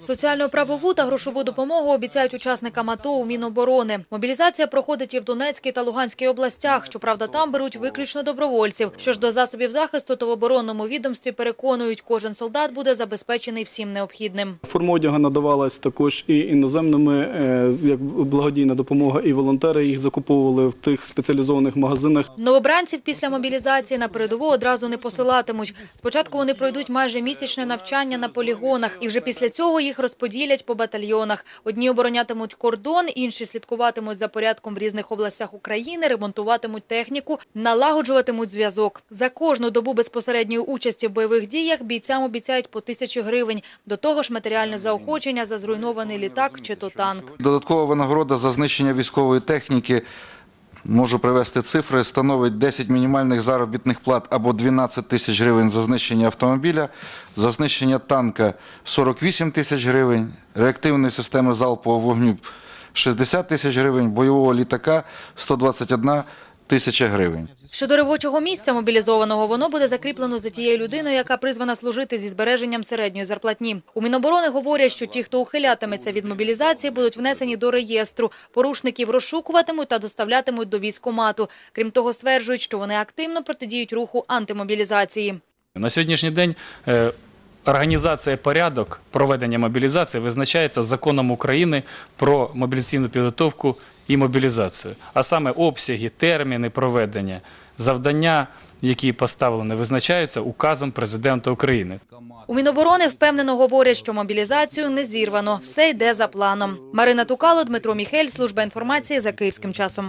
Соціально-правову та грошову допомогу обіцяють учасникам АТО у Міноборони. Мобілізація проходить і в Донецькій та Луганській областях. Щоправда, там беруть виключно добровольців. Що ж до засобів захисту, то в оборонному відомстві переконують, кожен солдат буде забезпечений всім необхідним. Форма одягу надавалась також і іноземними, е, як благодійна допомога, і волонтери їх закуповували в тих спеціалізованих магазинах. Новобранців після мобілізації на передову одразу не посилатимуть. Спочатку вони пройдуть майже місячне навчання на полігонах, і вже після цього їх розподілять по батальйонах. Одні оборонятимуть кордон, інші слідкуватимуть за порядком в різних областях України, ремонтуватимуть техніку, налагоджуватимуть зв'язок. За кожну добу безпосередньої участі в бойових діях бійцям обіцяють по тисячі гривень. До того ж, матеріальне заохочення за зруйнований літак чи то танк. Додаткова винагорода за знищення військової техніки. Можу привести цифри, становить 10 мінімальних заробітних плат або 12 тисяч гривень за знищення автомобіля, за знищення танка 48 тисяч гривень, реактивної системи залпового вогню 60 тисяч гривень, бойового літака 121 тисяча гривень. Щодо робочого місця мобілізованого, воно буде закріплено за тією людиною, яка призвана служити зі збереженням середньої зарплатні. У Міноборони говорять, що ті, хто ухилятиметься від мобілізації, будуть внесені до реєстру. Порушників розшукуватимуть та доставлятимуть до військкомату. Крім того, стверджують, що вони активно протидіють руху антимобілізації. На сьогоднішній день е, організація порядок проведення мобілізації визначається законом України про мобілізаційну підготовку і мобілізацію. А саме обсяги, терміни проведення, завдання, які поставлені, визначаються указом президента України. У Міноборони впевнено говорять, що мобілізацію не зірвано. Все йде за планом. Марина Тукало, Дмитро Міхель, Служба інформації за київським часом.